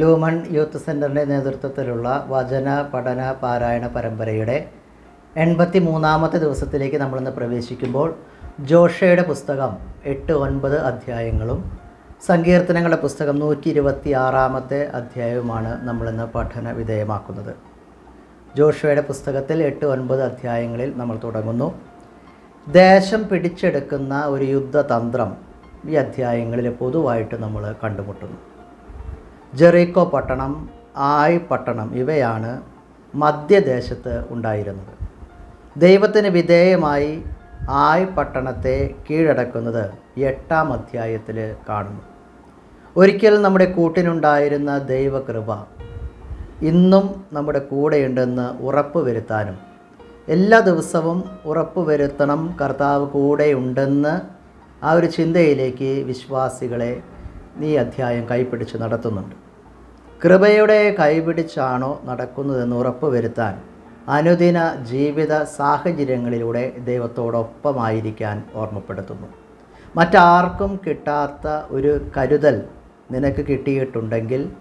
Lumen youth സെന്ററിന്റെ നേതൃത്വത്തിലുള്ള വചന പഠന പാരായണ പരമ്പരയുടെ എൺപത്തി മൂന്നാമത്തെ ദിവസത്തിലേക്ക് നമ്മളിന്ന് പ്രവേശിക്കുമ്പോൾ ജോഷയുടെ പുസ്തകം എട്ട് ഒൻപത് അധ്യായങ്ങളും സങ്കീർത്തനങ്ങളുടെ പുസ്തകം നൂറ്റി ഇരുപത്തി ആറാമത്തെ അധ്യായവുമാണ് നമ്മളിന്ന് പഠന വിധേയമാക്കുന്നത്. ജോഷയുടെ പുസ്തകത്തിൽ എട്ട് ഒൻപത് അധ്യായങ്ങളിൽ നമ്മൾ തുടങ്ങുന്നു. ദേശം പിടിച്ചെടുക്കുന്ന ഒരു യുദ്ധതന്ത്രം ഈ അധ്യായങ്ങളിൽ പൊതുവായിട്ട് നമ്മൾ കണ്ടുമുട്ടുന്നു. ജെറീക്കോ പട്ടണം ആയ് പട്ടണം ഇവയാണ് മധ്യദേശത്ത് ഉണ്ടായിരുന്നത്. ദൈവത്തിന് വിധേയമായി ആയ് പട്ടണത്തെ കീഴടക്കുന്നത് എട്ടാം അധ്യായത്തിൽ കാണുന്നു. ഒരിക്കൽ നമ്മുടെ കൂട്ടിനുണ്ടായിരുന്ന ദൈവകൃപ ഇന്നും നമ്മുടെ കൂടെയുണ്ടെന്ന് ഉറപ്പ് വരുത്താനും എല്ലാ ദിവസവും ഉറപ്പ് വരുത്തണം കർത്താവ് കൂടെയുണ്ടെന്ന് ആ ഒരു ചിന്തയിലേക്ക് വിശ്വാസികളെ ഈ അധ്യായം കൈപിടിച്ച് നടത്തുന്നുണ്ട്. കൃപയുടെ കൈപിടിച്ചാണോ നടക്കുന്നതെന്ന് ഉറപ്പ് വരുത്താൻ അനുദിന ജീവിത സാഹചര്യങ്ങളിലൂടെ ദൈവത്തോടൊപ്പമായിരിക്കാൻ ഓർമ്മപ്പെടുത്തുന്നു. മറ്റാർക്കും കിട്ടാത്ത ഒരു കരുതൽ നിനക്ക് കിട്ടിയിട്ടുണ്ടെങ്കിൽ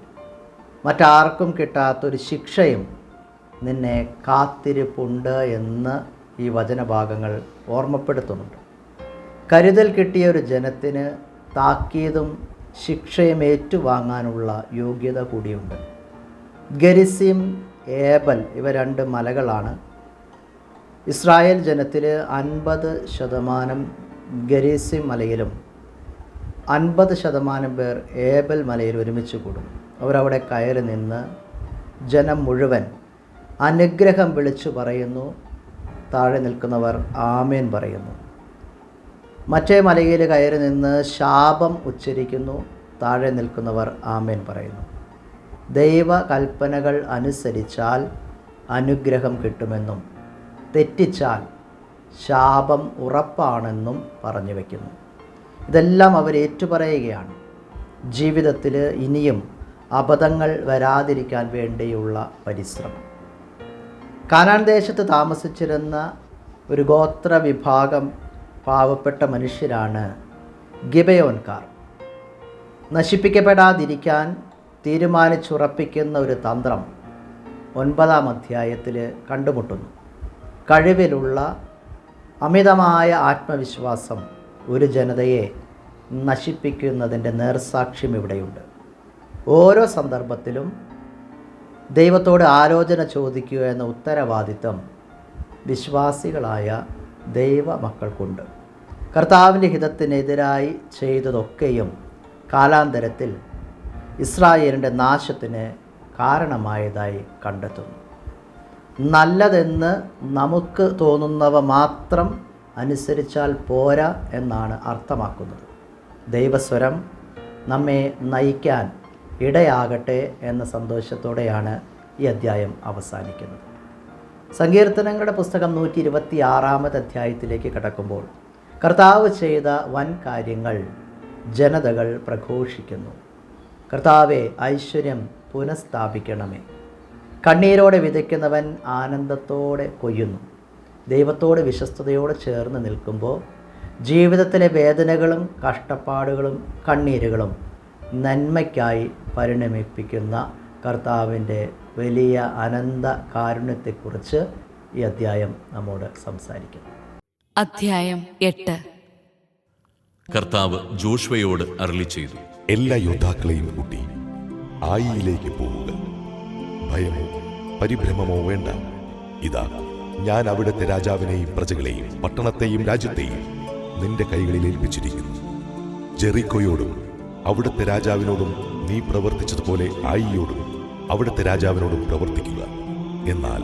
മറ്റാർക്കും കിട്ടാത്തൊരു ശിക്ഷയും നിന്നെ കാത്തിരിപ്പുണ്ട് എന്ന് ഈ വചനഭാഗങ്ങൾ ഓർമ്മപ്പെടുത്തുന്നുണ്ട്. കരുതൽ കിട്ടിയ ഒരു ജനത്തിന് താക്കീതും ശിക്ഷയും ഏറ്റുവാങ്ങാനുള്ള യോഗ്യത കൂടിയുണ്ട്. ഗരിസിം ഏബൽ ഇവ രണ്ട് മലകളാണ്. ഇസ്രായേൽ ജനത്തിൽ അൻപത് ശതമാനം ഗരീസിം മലയിലും അൻപത് ശതമാനം പേർ ഏബൽ മലയിൽ ഒരുമിച്ച് കൂടും. അവരവിടെ കയറി നിന്ന് ജനം മുഴുവൻ അനുഗ്രഹം വിളിച്ചു പറയുന്നു താഴെ നിൽക്കുന്നവർ ആമേൻ പറയുന്നു. മറ്റേ മലയിൽ കയറി നിന്ന് ശാപം ഉച്ചരിക്കുന്നു. താഴെ നിൽക്കുന്നവർ ആമേൻ പറയുന്നു. ദൈവ കൽപ്പനകൾ അനുസരിച്ചാൽ അനുഗ്രഹം കിട്ടുമെന്നും തെറ്റിച്ചാൽ ശാപം ഉറപ്പാണെന്നും പറഞ്ഞു വയ്ക്കുന്നു ഇതെല്ലാം അവർ ഏറ്റുപറയുകയാണ്. ജീവിതത്തിൽ ഇനിയും അബദ്ധങ്ങൾ വരാതിരിക്കാൻ വേണ്ടിയുള്ള പരിശ്രമം. കാനാൻ ദേശത്ത് താമസിച്ചിരുന്ന ഒരു ഗോത്ര വിഭാഗം പാവപ്പെട്ട മനുഷ്യരാണ് ഗിബയോൻകാർ. നശിപ്പിക്കപ്പെടാതിരിക്കാൻ തീരുമാനിച്ചുറപ്പിക്കുന്ന ഒരു തന്ത്രം ഒൻപതാം അധ്യായത്തിൽ കണ്ടുമുട്ടുന്നു. കഴിവിലുള്ള അമിതമായ ആത്മവിശ്വാസം ഒരു ജനതയെ നശിപ്പിക്കുന്നതിന്റെ നേർസാക്ഷ്യം ഇവിടെയുണ്ട്. ഓരോ സന്ദർഭത്തിലും ദൈവത്തോട് ആലോചന ചോദിക്കുക എന്ന ഉത്തരവാദിത്തം വിശ്വാസികളായ ദൈവ മക്കൾക്കുണ്ട് കർത്താവിന്റെ ഹിതത്തിനെതിരായി ചെയ്തതൊക്കെയും കാലാന്തരത്തിൽ ഇസ്രായേലിന്റെ നാശത്തിന് കാരണമായതായി കണ്ടെത്തുന്നു. നല്ലതെന്ന് നമുക്ക് തോന്നുന്നവ മാത്രം അനുസരിച്ചാൽ പോരാ എന്നാണ് അർത്ഥമാക്കുന്നത്. ദൈവസ്വരം നമ്മെ നയിക്കാൻ ഇടയാകട്ടെ എന്ന സന്തോഷത്തോടെയാണ് ഈ അധ്യായം അവസാനിക്കുന്നത്. സങ്കീർത്തനങ്ങളുടെ പുസ്തകം നൂറ്റി ഇരുപത്തി ആറാമത് അധ്യായത്തിലേക്ക് കടക്കുമ്പോൾ കർത്താവ് ചെയ്ത വൻ കാര്യങ്ങൾ ജനതകൾ പ്രഘോഷിക്കുന്നു. കർത്താവെ ഐശ്വര്യം പുനഃസ്ഥാപിക്കണമേ. കണ്ണീരോടെ വിതയ്ക്കുന്നവൻ ആനന്ദത്തോടെ കൊയ്യുന്നു. ദൈവത്തോട് വിശ്വസ്തയോടെ ചേർന്ന് നിൽക്കുമ്പോൾ ജീവിതത്തിലെ വേദനകളും കഷ്ടപ്പാടുകളും കണ്ണീരുകളും നന്മയ്ക്കായി പരിണമിപ്പിക്കുന്ന കർത്താവിന്റെ വലിയ അനന്ത കാരുണ്യത്തെക്കുറിച്ച് ഈ അധ്യായം നമ്മോട് സംസാരിക്കുന്നു. അധ്യായം എട്ട്. കർത്താവ് ജോഷ്വയോട് അരളി ചെയ്തു. എല്ലാ യോദ്ധാക്കളെയും കൂട്ടി ആയിയിലേക്ക് പോവുക. ഭയമോ പരിഭ്രമമോ വേണ്ട. ഇതാ ഞാൻ അവിടുത്തെ രാജാവിനെയും പ്രജകളെയും പട്ടണത്തെയും രാജ്യത്തെയും നിന്റെ കൈകളിൽ ഏൽപ്പിച്ചിരിക്കുന്നു. ജെറിക്കോയോടും അവിടുത്തെ രാജാവിനോടും നീ പ്രവർത്തിച്ചതുപോലെ ആയിയോടും അവിടുത്തെ രാജാവിനോടും പ്രവർത്തിക്കുക. എന്നാൽ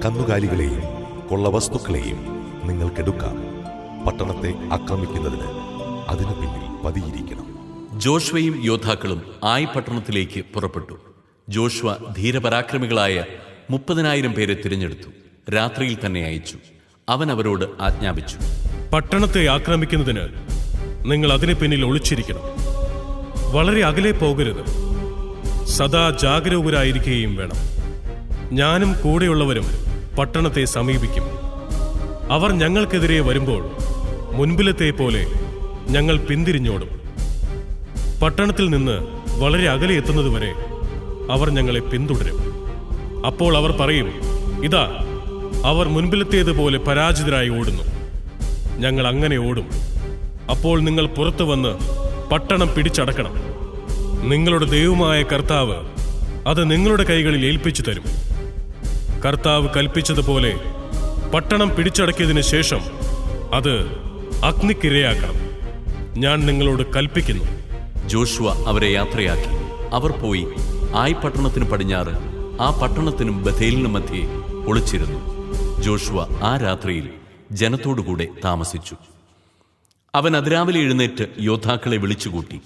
കന്നുകാലികളെയും കൊള്ളവസ്തുക്കളെയും നിങ്ങൾക്കെടുക്കാം. പട്ടണത്തെ ആക്രമിക്കുന്നതിന് അതിനു പിന്നിൽ പതിയിരിക്കണം. ജോഷ്വയും യോദ്ധാക്കളും ആയ് പട്ടണത്തിലേക്ക് പുറപ്പെട്ടു. ജോഷ്വ ധീരപരാക്രമികളായ മുപ്പതിനായിരം പേരെ തിരഞ്ഞെടുത്തു. രാത്രിയിൽ തന്നെ അയച്ചു. അവൻ അവരോട് ആജ്ഞാപിച്ചു. പട്ടണത്തെ ആക്രമിക്കുന്നതിന് നിങ്ങൾ അതിന് പിന്നിൽ ഒളിച്ചിരിക്കണം. വളരെ അകലെ പോകരുത്. സദാ ജാഗരൂകരായിരിക്കുകയും വേണം. ഞാനും കൂടെയുള്ളവരും പട്ടണത്തെ സമീപിക്കും. അവർ ഞങ്ങൾക്കെതിരെ വരുമ്പോൾ മുൻപിലത്തെ പോലെ ഞങ്ങൾ പിന്തിരിഞ്ഞോടും. പട്ടണത്തിൽ നിന്ന് വളരെ അകലെ എത്തുന്നതുവരെ അവർ ഞങ്ങളെ പിന്തുടരും. അപ്പോൾ അവർ പറയും ഇതാ അവർ മുൻപിലത്തേതുപോലെ പരാജിതരായി ഓടുന്നു. ഞങ്ങൾ അങ്ങനെ ഓടും. അപ്പോൾ നിങ്ങൾ പുറത്തു വന്ന് പട്ടണം പിടിച്ചടക്കണം. നിങ്ങളുടെ ദൈവമായ കർത്താവ് അത് നിങ്ങളുടെ കൈകളിൽ ഏൽപ്പിച്ചു തരും. കർത്താവ് കൽപ്പിച്ചതുപോലെ പട്ടണം പിടിച്ചടക്കിയതിനു ശേഷം അത് അഗ്നിക്കിരയാക്കണം. ഞാൻ നിങ്ങളോട് കൽപ്പിക്കുന്നു. ജോഷുവ അവരെ യാത്രയാക്കി. അവർ പോയി ആയി പട്ടണത്തിന് പടിഞ്ഞാറ് ആ പട്ടണത്തിനും ബഥേലിനും മധ്യേ ഒളിച്ചിരുന്നു. ജോഷുവ ആ രാത്രിയിൽ ജനത്തോടുകൂടെ താമസിച്ചു. അവൻ അതിരാവിലെ എഴുന്നേറ്റ് യോദ്ധാക്കളെ വിളിച്ചുകൂട്ടി.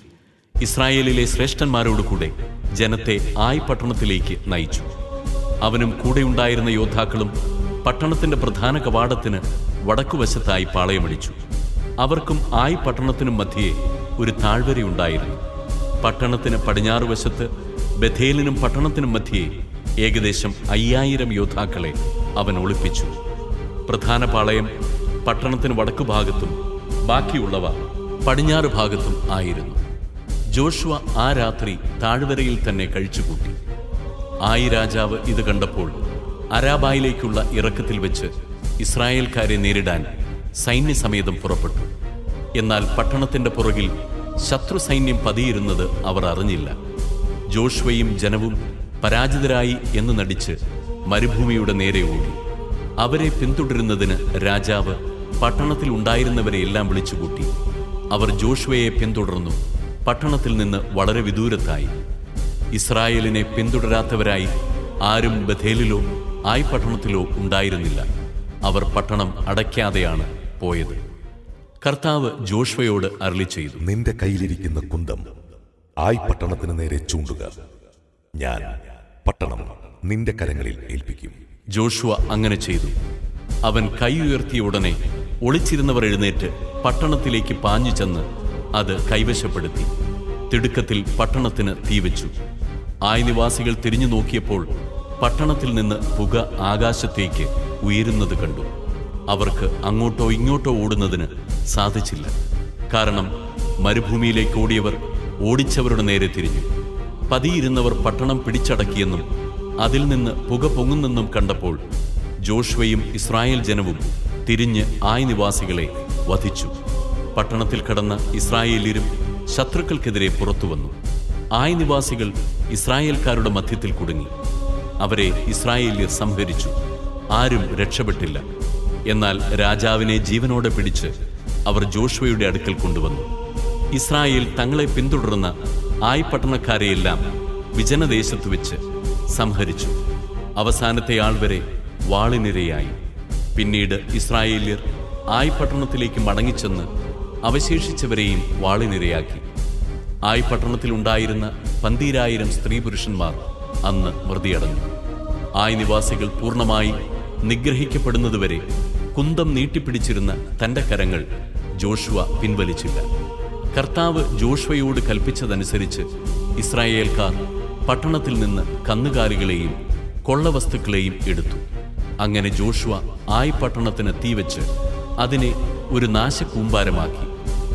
ഇസ്രായേലിലെ ശ്രേഷ്ഠന്മാരോടുകൂടെ ജനത്തെ ആയി പട്ടണത്തിലേക്ക് നയിച്ചു. അവനും കൂടെയുണ്ടായിരുന്ന യോദ്ധാക്കളും പട്ടണത്തിന്റെ പ്രധാന കവാടത്തിന് വടക്കുവശത്തായി പാളയമടിച്ചു. അവർക്കും ആയി പട്ടണത്തിനും മധ്യേ ഒരു താഴ്വരയുണ്ടായിരുന്നു പട്ടണത്തിന് പടിഞ്ഞാറ് വശത്ത് ബഥേലിനും പട്ടണത്തിനും മധ്യേ ഏകദേശം അയ്യായിരം യോദ്ധാക്കളെ അവൻ ഒളിപ്പിച്ചു. പ്രധാന പാളയം പട്ടണത്തിന് വടക്കു ഭാഗത്തും ബാക്കിയുള്ളവ പടിഞ്ഞാറ് ഭാഗത്തും ആയിരുന്നു. ജോഷുവ ആ രാത്രി താഴ്വരയിൽ തന്നെ കഴിച്ചുകൂട്ടി. ആയി രാജാവ് ഇത് കണ്ടപ്പോൾ അരാബായിലേക്കുള്ള ഇറക്കത്തിൽ വെച്ച് ഇസ്രായേൽക്കാരെ നേരിടാൻ സൈന്യസമേതം പുറപ്പെട്ടു. എന്നാൽ പട്ടണത്തിന്റെ പുറകിൽ ശത്രു സൈന്യം പതിയിരുന്നത് അവർ അറിഞ്ഞില്ല. ജോഷുവയും ജനവും പരാജിതരായി എന്ന് നടിച്ച് മരുഭൂമിയുടെ നേരെ ഓടി. അവരെ പിന്തുടരുന്നതിന് രാജാവ് പട്ടണത്തിൽ ഉണ്ടായിരുന്നവരെ എല്ലാം വിളിച്ചുകൂട്ടി. അവർ ജോഷുവയെ പിന്തുടർന്നു. പട്ടണത്തിൽ നിന്ന് വളരെ വിദൂരത്തായി. ഇസ്രായേലിനെ പിന്തുടരാത്തവരായി ആരും ബഥേലിലോ ആയി പട്ടണത്തിലോ ഉണ്ടായിരുന്നില്ല. അവർ പട്ടണം അടയ്ക്കാതെയാണ് പോയത്. കർത്താവ് ജോഷ്വയോട് അരളി ചെയ്തു. നിന്റെ കയ്യിലിരിക്കുന്ന കുന്തം ആയി പട്ടണത്തിന് നേരെ ചൂണ്ടുക. ഞാൻ പട്ടണം നിന്റെ കരങ്ങളിൽ ഏൽപ്പിക്കും. ജോഷുവ അങ്ങനെ ചെയ്തു. അവൻ കൈ ഉയർത്തിയ ഉടനെ ഒളിച്ചിരുന്നവർ എഴുന്നേറ്റ് പട്ടണത്തിലേക്ക് പാഞ്ഞു ചെന്ന് അത് കൈവശപ്പെടുത്തി. തിടുക്കത്തിൽ പട്ടണത്തിന് തീവച്ചു. ആയ നിവാസികൾ തിരിഞ്ഞു നോക്കിയപ്പോൾ പട്ടണത്തിൽ നിന്ന് പുക ആകാശത്തേക്ക് ഉയരുന്നത് കണ്ടു. അവർക്ക് അങ്ങോട്ടോ ഇങ്ങോട്ടോ ഓടുന്നതിന് സാധിച്ചില്ല. കാരണം മരുഭൂമിയിലേക്ക് ഓടിയവർ ഓടിച്ചവരുടെ നേരെ തിരിഞ്ഞു. പതിയിരുന്നവർ പട്ടണം പിടിച്ചടക്കിയെന്നും അതിൽ നിന്ന് പുക പൊങ്ങുന്നെന്നും കണ്ടപ്പോൾ ജോഷുവയും ഇസ്രായേൽ ജനവും തിരിഞ്ഞ് ആയ നിവാസികളെ വധിച്ചു. പട്ടണത്തിൽ കടന്ന ഇസ്രായേലിരും ശത്രുക്കൾക്കെതിരെ പുറത്തു വന്നു. ആയ നിവാസികൾ ഇസ്രായേൽക്കാരുടെ മധ്യത്തിൽ കുടുങ്ങി. അവരെ ഇസ്രായേല്യർ സംഹരിച്ചു. ആരും രക്ഷപ്പെട്ടില്ല. എന്നാൽ രാജാവിനെ ജീവനോടെ പിടിച്ച് അവർ ജോഷുവയുടെ അടുക്കൽ കൊണ്ടുവന്നു. ഇസ്രായേൽ തങ്ങളെ പിന്തുടർന്ന ആയി പട്ടണക്കാരെയെല്ലാം വിജനദേശത്ത് വെച്ച് സംഹരിച്ചു. അവസാനത്തെ ആൾ വരെ വാളിനിരയായി. പിന്നീട് ഇസ്രായേല്യർ ആയി പട്ടണത്തിലേക്ക് മടങ്ങിച്ചെന്ന് അവശേഷിച്ചവരെയും വാളിനിരയാക്കി. ആയ് പട്ടണത്തിലുണ്ടായിരുന്ന പന്തീരായിരം സ്ത്രീ പുരുഷന്മാർ അന്ന് മൃതിയടഞ്ഞു. ആയ് നിവാസികൾ പൂർണമായി നിഗ്രഹിക്കപ്പെടുന്നതുവരെ കുന്തം നീട്ടിപ്പിടിച്ചിരുന്ന തന്റെ കരങ്ങൾ ജോഷുവ പിൻവലിച്ചില്ല. കർത്താവ് ജോഷുവയോട് കൽപ്പിച്ചതനുസരിച്ച് ഇസ്രായേൽക്കാർ പട്ടണത്തിൽ നിന്ന് കന്നുകാലികളെയും കൊള്ളവസ്തുക്കളെയും എടുത്തു. അങ്ങനെ ജോഷുവ ആയി പട്ടണത്തിന് തീവച്ച് അതിനെ ഒരു നാശകൂമ്പാരമാക്കി.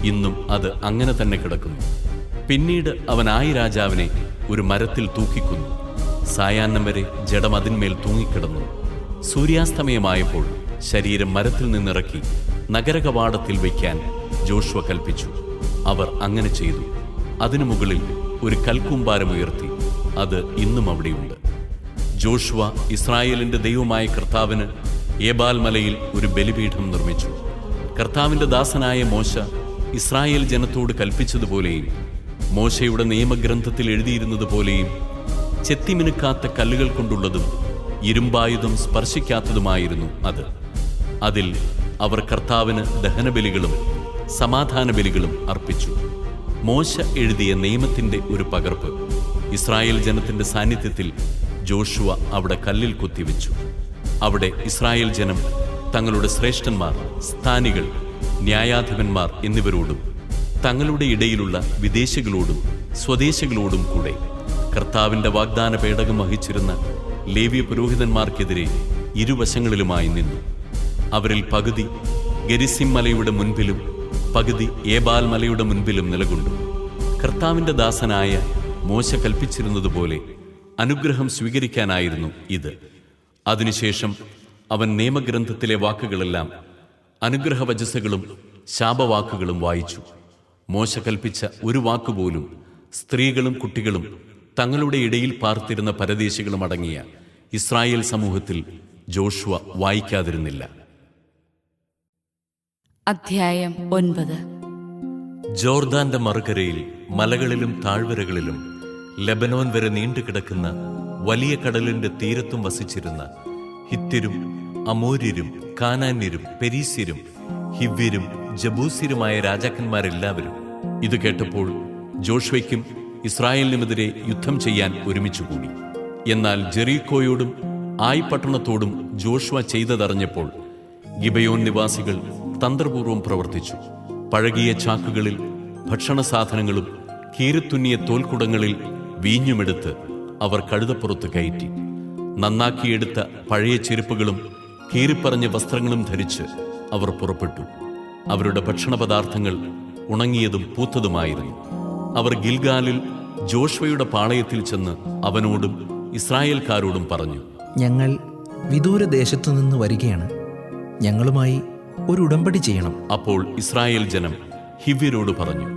ഇന്നും അത് അങ്ങനെ തന്നെ കിടക്കുന്നു. പിന്നീട് അവൻ ആയി രാജാവിനെ ഒരു മരത്തിൽ തൂക്കിക്കൊന്നു. സായാഹ്നം വരെ ജഡം അതിന്മേൽ തൂങ്ങിക്കിടന്നു. സൂര്യാസ്തമയമായപ്പോൾ ശരീരം മരത്തിൽ നിന്നിറക്കി നഗരകവാടത്തിൽ വയ്ക്കാൻ ജോഷുവ കൽപ്പിച്ചു. അവർ അങ്ങനെ ചെയ്തു. അതിനു മുകളിൽ ഒരു കൽക്കൂമ്പാരമുയർത്തി അത് ഇന്നും അവിടെയുണ്ട്. ജോഷുവ ഇസ്രായേലിന്റെ ദൈവമായ കർത്താവിന് ഏബാൽ മലയിൽ ഒരു ബലിപീഠം നിർമ്മിച്ചു. കർത്താവിന്റെ ദാസനായ മോശ ഇസ്രായേൽ ജനത്തോട് കൽപ്പിച്ചതുപോലെയും മോശയുടെ നിയമഗ്രന്ഥത്തിൽ എഴുതിയിരുന്നതുപോലെയും ചെത്തിമിനുക്കാത്ത കല്ലുകൾ കൊണ്ടുള്ളതും ഇരുമ്പായുധം സ്പർശിക്കാത്തതുമായിരുന്നു അത്. അതിൽ അവർ കർത്താവിന് ദഹനബലികളും സമാധാന ബലികളും അർപ്പിച്ചു. മോശ എഴുതിയ നിയമത്തിന്റെ ഒരു പകർപ്പ് ഇസ്രായേൽ ജനത്തിന്റെ സാന്നിധ്യത്തിൽ ജോഷുവ അവിടെ കല്ലിൽ കുത്തിവെച്ചു. അവിടെ ഇസ്രായേൽ ജനം തങ്ങളുടെ ശ്രേഷ്ഠന്മാർ സ്ഥാനികൾ ന്യായാധിപന്മാർ എന്നിവരോടും തങ്ങളുടെ ഇടയിലുള്ള വിദേശികളോടും സ്വദേശികളോടും കൂടെ കർത്താവിന്റെ വാഗ്ദാന പേടകം വഹിച്ചിരുന്ന ലേവ്യ പുരോഹിതന്മാർക്കെതിരെ ഇരുവശങ്ങളിലുമായി നിന്നു. അവരിൽ പകുതി ഗരിസിം മലയുടെ മുൻപിലും പകുതി ഏബാൽ മലയുടെ മുൻപിലും നിലകൊണ്ടു. കർത്താവിന്റെ ദാസനായ മോശ കൽപ്പിച്ചിരുന്നതുപോലെ അനുഗ്രഹം സ്വീകരിക്കാനായിരുന്നു ഇത്. അതിനുശേഷം അവൻ നിയമഗ്രന്ഥത്തിലെ വാക്കുകളെല്ലാം അനുഗ്രഹവചസ്സുകളും ശാപവാക്കുകളും വായിച്ചു. മോശ കൽപ്പിച്ച ഒരു വാക്കുപോലും സ്ത്രീകളും കുട്ടികളും തങ്ങളുടെ ഇടയിൽ പാർത്തിരുന്ന പരദേശികളും അടങ്ങിയ ഇസ്രായേൽ സമൂഹത്തിൽ ജോഷുവ വായിക്കാതിരുന്നില്ല. അധ്യായം ഒൻപത്. ജോർദാന്റെ മറുകരയിൽ മലകളിലും താഴ്വരകളിലും ലബനോൻ വരെ നീണ്ടുകിടക്കുന്ന വലിയ കടലിന്റെ തീരത്തും വസിച്ചിരുന്ന ഹിത്യരും അമോര്യരും കാനാന്യരും പെരീസ്യരും ഹിവ്യരും ജബൂസ്യരുമായ രാജാക്കന്മാരെല്ലാവരും ഇത് കേട്ടപ്പോൾ ജോഷ്വയ്ക്കും ഇസ്രായേലിനുമെതിരെ യുദ്ധം ചെയ്യാൻ ഒരുമിച്ചുകൂടി. എന്നാൽ ജെറീക്കോയോടും ആയി പട്ടണത്തോടും ജോഷുവ ചെയ്തതറിഞ്ഞപ്പോൾ ഗിബയോൻ നിവാസികൾ തന്ത്രപൂർവം പ്രവർത്തിച്ചു. പഴകിയ ചാക്കുകളിൽ ഭക്ഷണ സാധനങ്ങളും കീറിത്തുന്നിയ തോൽക്കുടങ്ങളിൽ വീഞ്ഞുമെടുത്ത് അവർ കഴുതപ്പുറത്ത് കയറ്റി. നന്നാക്കിയെടുത്ത പഴയ ചെരുപ്പുകളും കീറിപ്പറഞ്ഞ വസ്ത്രങ്ങളും ധരിച്ച് അവർ പുറപ്പെട്ടു. അവരുടെ ഭക്ഷണപദാർത്ഥങ്ങൾ ഉണങ്ങിയതും പൂത്തതുമായിരുന്നു. അവർ ഗിൽഗാലിൽ ജോഷ്വയുടെ പാളയത്തിൽ ചെന്ന് അവനോടും ഇസ്രായേൽക്കാരോടും പറഞ്ഞു ഞങ്ങൾ വിദൂരദേശത്തു നിന്ന് വരികയാണ്. ഞങ്ങളുമായി ഒരു ഉടമ്പടി ചെയ്യണം. അപ്പോൾ ഇസ്രായേൽ ജനം ഹിവ്യരോട് പറഞ്ഞു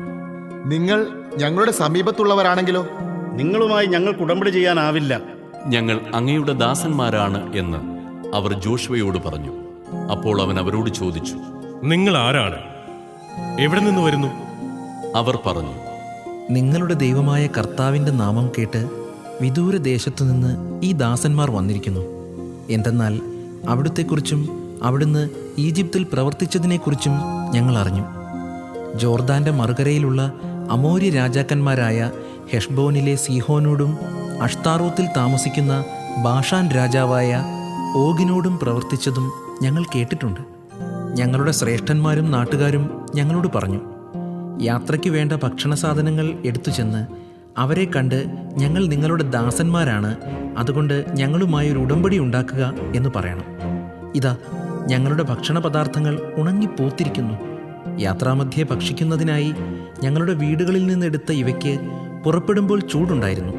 നിങ്ങൾ ഞങ്ങളുടെ സമീപത്തുള്ളവരാണെങ്കിലോ? നിങ്ങളുമായി ഞങ്ങൾക്ക് ഉടമ്പടി ചെയ്യാനാവില്ല. ഞങ്ങൾ അങ്ങയുടെ ദാസന്മാരാണ് എന്ന് അവർ ജോഷുവയോട് പറഞ്ഞു. അപ്പോൾ അവൻ അവരോട് ചോദിച്ചു നിങ്ങൾ ആരാണ്? എവിടെ നിന്ന് വരുന്നു? അവർ പറഞ്ഞു നിങ്ങളുടെ ദൈവമായ കർത്താവിന്റെ നാമം കേട്ട് വിദൂരദേശത്തു നിന്ന് ഈ ദാസന്മാർ വന്നിരിക്കുന്നു. എന്തെന്നാൽ അവിടുത്തെക്കുറിച്ചും അവിടുന്ന് ഈജിപ്തിൽ പ്രവർത്തിച്ചതിനെക്കുറിച്ചും ഞങ്ങൾ അറിഞ്ഞു. ജോർദാന്റെ മറുകരയിലുള്ള അമോര്യ രാജാക്കന്മാരായ ഹെഷ്ബോനിലെ സീഹോനോടും അഷ്താറോത്തിൽ താമസിക്കുന്ന ബാഷാൻ രാജാവായ ഓഗിനോടും പ്രവർത്തിച്ചതും ഞങ്ങൾ കേട്ടിട്ടുണ്ട്. ഞങ്ങളുടെ ശ്രേഷ്ഠന്മാരും നാട്ടുകാരും ഞങ്ങളോട് പറഞ്ഞു യാത്രയ്ക്ക് വേണ്ട ഭക്ഷണ സാധനങ്ങൾ എടുത്തു ചെന്ന് അവരെ കണ്ട് ഞങ്ങൾ നിങ്ങളുടെ ദാസന്മാരാണ്. അതുകൊണ്ട് ഞങ്ങളുമായി ഒരു ഉടമ്പടി ഉണ്ടാക്കുക എന്ന് പറയണം. ഇതാ ഞങ്ങളുടെ ഭക്ഷണ പദാർത്ഥങ്ങൾ ഉണങ്ങിപ്പോത്തിരിക്കുന്നു. യാത്രാമധ്യേ ഭക്ഷിക്കുന്നതിനായി ഞങ്ങളുടെ വീടുകളിൽ നിന്നെടുത്ത ഇവയ്ക്ക് പുറപ്പെടുമ്പോൾ ചൂടുണ്ടായിരുന്നു.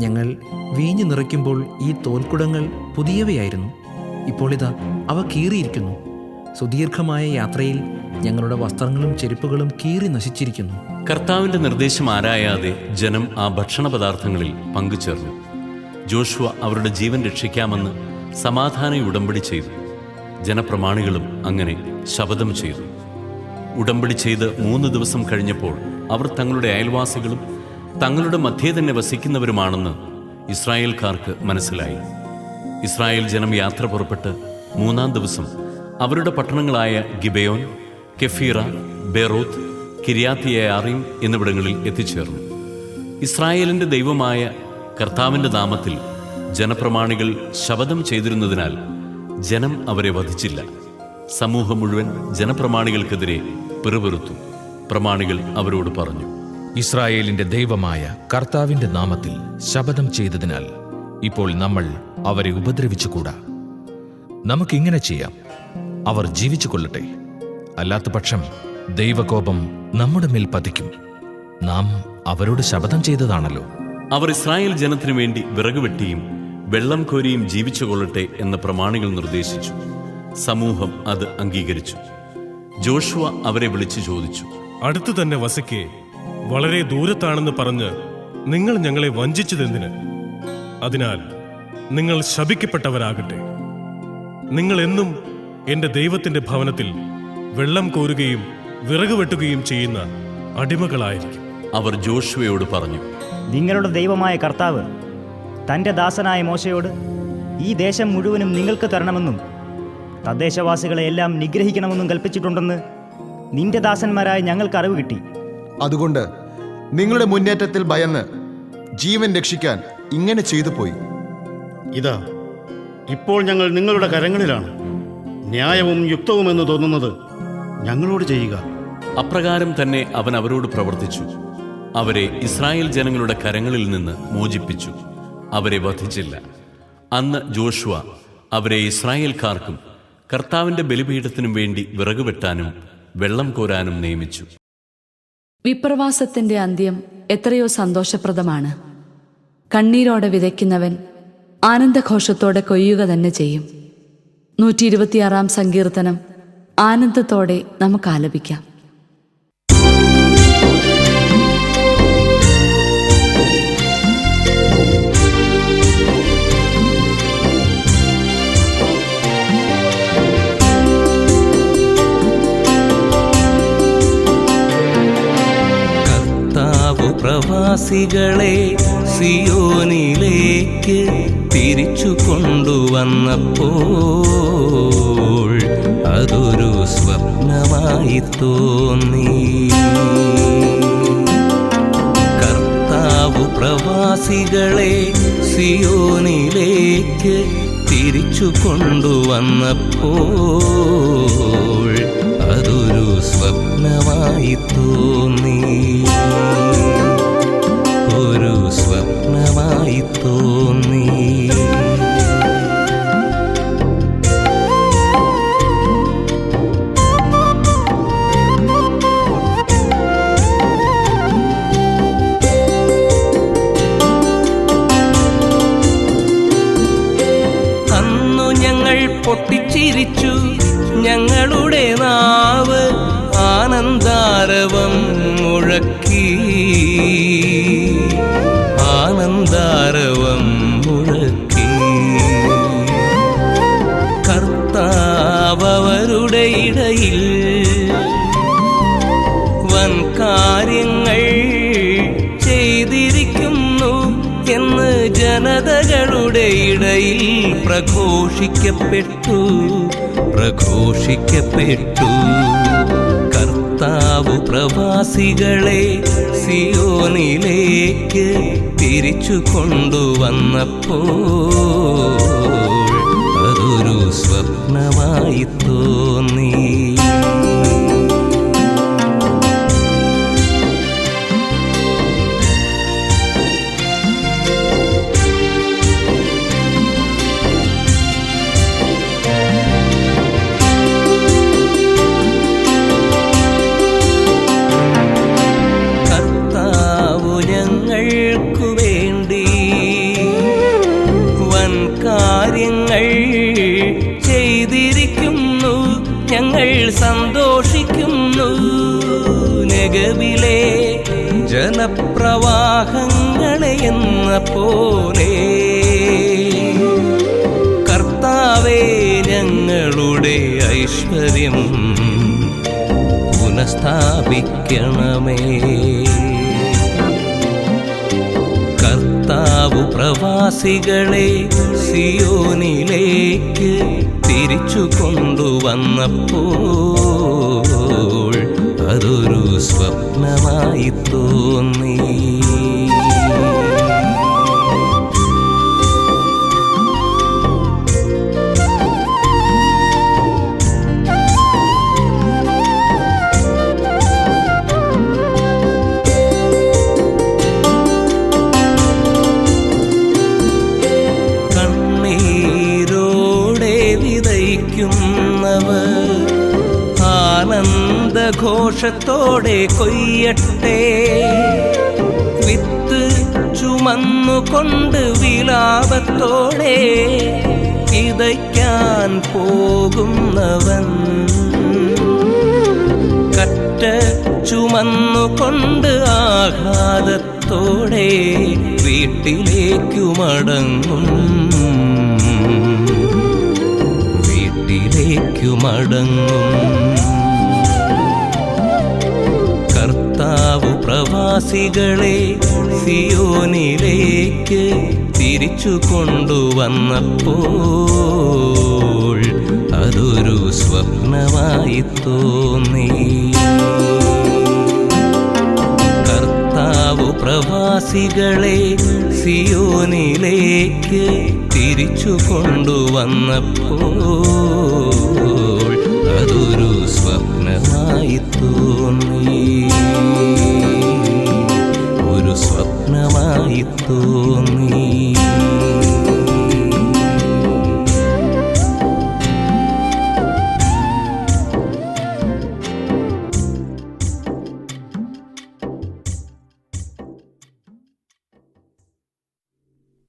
ഞങ്ങൾ വീഞ്ഞു നിറയ്ക്കുമ്പോൾ ഈ തോൽക്കുടങ്ങൾ പുതിയവയായിരുന്നു. ഇപ്പോൾ ഇതാ അവ കീറിയിരിക്കുന്നു. സുദീർഘമായ യാത്രയിൽ ഞങ്ങളുടെ വസ്ത്രങ്ങളും ചെരുപ്പുകളും കീറി നശിച്ചിരിക്കുന്നു. കർത്താവിന്റെ നിർദ്ദേശം ആരായാതെ ജനം ആ ഭക്ഷണ പദാർത്ഥങ്ങളിൽ പങ്കുചേർന്നു. ജോഷുവ അവരുടെ ജീവൻ രക്ഷിക്കാമെന്ന് സമാധാന ഉടമ്പടി ചെയ്തു. ജനപ്രമാണികളും അങ്ങനെ ശപഥം ചെയ്തു. ഉടമ്പടി ചെയ്ത് മൂന്ന് ദിവസം കഴിഞ്ഞപ്പോൾ അവർ തങ്ങളുടെ അയൽവാസികളും തങ്ങളുടെ മധ്യേ തന്നെ വസിക്കുന്നവരുമാണെന്ന് ഇസ്രായേൽക്കാർക്ക് മനസ്സിലായി. ഇസ്രായേൽ ജനം യാത്ര പുറപ്പെട്ട് മൂന്നാം ദിവസം അവരുടെ പട്ടണങ്ങളായ ഗിബയോൻ കെഫീറ ബെറോത്ത് കിരിയാത്തിയാറിം എന്നിവിടങ്ങളിൽ എത്തിച്ചേർന്നു. ഇസ്രായേലിന്റെ ദൈവമായ കർത്താവിന്റെ നാമത്തിൽ ജനപ്രമാണികൾ ശപഥം ചെയ്തിരുന്നതിനാൽ ജനം അവരെ വധിച്ചില്ല. സമൂഹം മുഴുവൻ ജനപ്രമാണികൾക്കെതിരെ പിറുപിറുത്തു. പ്രമാണികൾ അവരോട് പറഞ്ഞു ഇസ്രായേലിന്റെ ദൈവമായ കർത്താവിന്റെ നാമത്തിൽ ശപഥം ചെയ്തതിനാൽ ഇപ്പോൾ നമ്മൾ അവരെ ഉപദ്രവിച്ചുകൂടാ? നമുക്കിങ്ങനെ ചെയ്യാം. അവർ ജീവിച്ചു കൊള്ളട്ടെ അല്ലാത്ത പക്ഷം ദൈവകോപം നമ്മുടെ മേൽ പതിക്കും. നാം അവരോട് ശപഥം ചെയ്തതാണല്ലോ. അവർ ഇസ്രായേൽ ജനത്തിനു വേണ്ടി വിറക് വെട്ടിയും വെള്ളം കോരിയും ജീവിച്ചു കൊള്ളട്ടെ എന്ന് പ്രമാണികൾ നിർദ്ദേശിച്ചു. സമൂഹം അത് അംഗീകരിച്ചു. ജോഷുവ അവരെ വിളിച്ചു ചോദിച്ചു. അടുത്തു തന്നെ വസിക്കെ വളരെ ദൂരത്താണെന്ന് പറഞ്ഞ് നിങ്ങൾ ഞങ്ങളെ വഞ്ചിച്ചതെന്തിന്? അതിനാൽ നിങ്ങൾ ശപിക്കപ്പെട്ടവരാകട്ടെ. നിങ്ങൾ എന്നും എന്റെ ദൈവത്തിന്റെ ഭവനത്തിൽ വെള്ളം കോരുകയും വിറക് വെട്ടുകയും ചെയ്യുന്ന അടിമകളായിരിക്കും. അവർ ജോഷുവയോട് പറഞ്ഞു നിങ്ങളുടെ ദൈവമായ കർത്താവ് തന്റെ ദാസനായ മോശയോട് ഈ ദേശം മുഴുവനും നിങ്ങൾക്ക് തരണമെന്നും തദ്ദേശവാസികളെ എല്ലാം നിഗ്രഹിക്കണമെന്നും കൽപ്പിച്ചിട്ടുണ്ടെന്ന് നിന്റെ ദാസന്മാരായ ഞങ്ങൾക്ക് അറിവ് കിട്ടി. അതുകൊണ്ട് നിങ്ങളുടെ മുന്നേറ്റത്തിൽ ഭയന്ന് ജീവൻ രക്ഷിക്കാൻ ഇങ്ങനെ ചെയ്തു പോയി ഇതാ ഇപ്പോൾ ഞങ്ങൾ നിങ്ങളുടെ കരങ്ങളിലാണ്. ന്യായവും യുക്തവുമെന്ന് തോന്നുന്നത് ഞങ്ങളോട് ചെയ്യുക. അപ്രകാരം തന്നെ അവൻ അവരോട് പ്രവർത്തിച്ചു. അവരെ ഇസ്രായേൽ ജനങ്ങളുടെ കരങ്ങളിൽ നിന്ന് മോചിപ്പിച്ചു. അവരെ വധിച്ചില്ല. അന്ന് ജോഷുവ അവരെ ഇസ്രായേൽക്കാർക്കും കർത്താവിന്റെ ബലിപീഠത്തിനും വേണ്ടി വിറക് വെട്ടാനും വെള്ളം കോരാനും നിയമിച്ചു. വിപ്രവാസത്തിന്റെ അന്ത്യം എത്രയോ സന്തോഷപ്രദമാണ്. കണ്ണീരോടെ വിതയ്ക്കുന്നവൻ ആനന്ദഘോഷത്തോടെ കൊയ്യുക തന്നെ ചെയ്യും. നൂറ്റി ഇരുപത്തിയാറാം സങ്കീർത്തനം. ആനന്ദത്തോടെ നമുക്ക് ആലപിക്കാം പ്രവാസികളെ സിയോനിലേക്ക് തിരിച്ചു കൊണ്ടുവന്നപ്പോൾ അതൊരു സ്വപ്നമായി തോന്നി. കർത്താവ് പ്രവാസികളെ സിയോനിലേക്ക് തിരിച്ചു കൊണ്ടുവന്നപ്പോൾ അതൊരു സ്വപ്നമായി തോന്നി. ഒരു സ്വപ്നമായി തോന്നി. അന്നു ഞങ്ങൾ പൊട്ടിച്ചിരിച്ചു. പ്രഘോഷിക്കപ്പെട്ടു പ്രഘോഷിക്കപ്പെട്ടു. കർത്താവ് പ്രവാസികളെ സിയോനിലേക്ക് തിരിച്ചു കൊണ്ടുവന്നപ്പോൾ സന്തോഷിക്കുന്നു. നെഗവിലെ ജനപ്രവാഹങ്ങളെ എന്ന പോലെ. കർത്താവേ ഞങ്ങളുടെ ഐശ്വര്യം പുനഃസ്ഥാപിക്കണമേ. കർത്താവ് പ്രവാസികളെ സിയോനിലേക്ക് തിരിച്ചു കൊണ്ടുവന്നപ്പോൾ അതൊരു സ്വപ്നമായി തോന്നി. ആനന്ദഘോഷത്തോടെ കൊയ്യട്ടെ. വിത്ത് ചുമന്നുകൊണ്ട് വിലാപത്തോടെ വിതയ്ക്കാൻ പോകുന്നവൻ. കറ്റ ചുമന്നുകൊണ്ട് ആഹ്ലാദത്തോടെ വീട്ടിലേക്കു മടങ്ങും. വീട്ടിലേക്കു മടങ്ങും. കർത്താവ് പ്രവാസികളെ സിയോനിലേക്ക് തിരിച്ചു കൊണ്ടുവന്നപ്പോൾ അതൊരു സ്വപ്നമായി തോന്നി. കർത്താവു പ്രവാസികളെ സിയോനിലേക്ക് തിരിച്ചു കൊണ്ടുവന്നപ്പോൾ അതൊരു സ്വപ്നമായി തോന്നി. തോന്നി.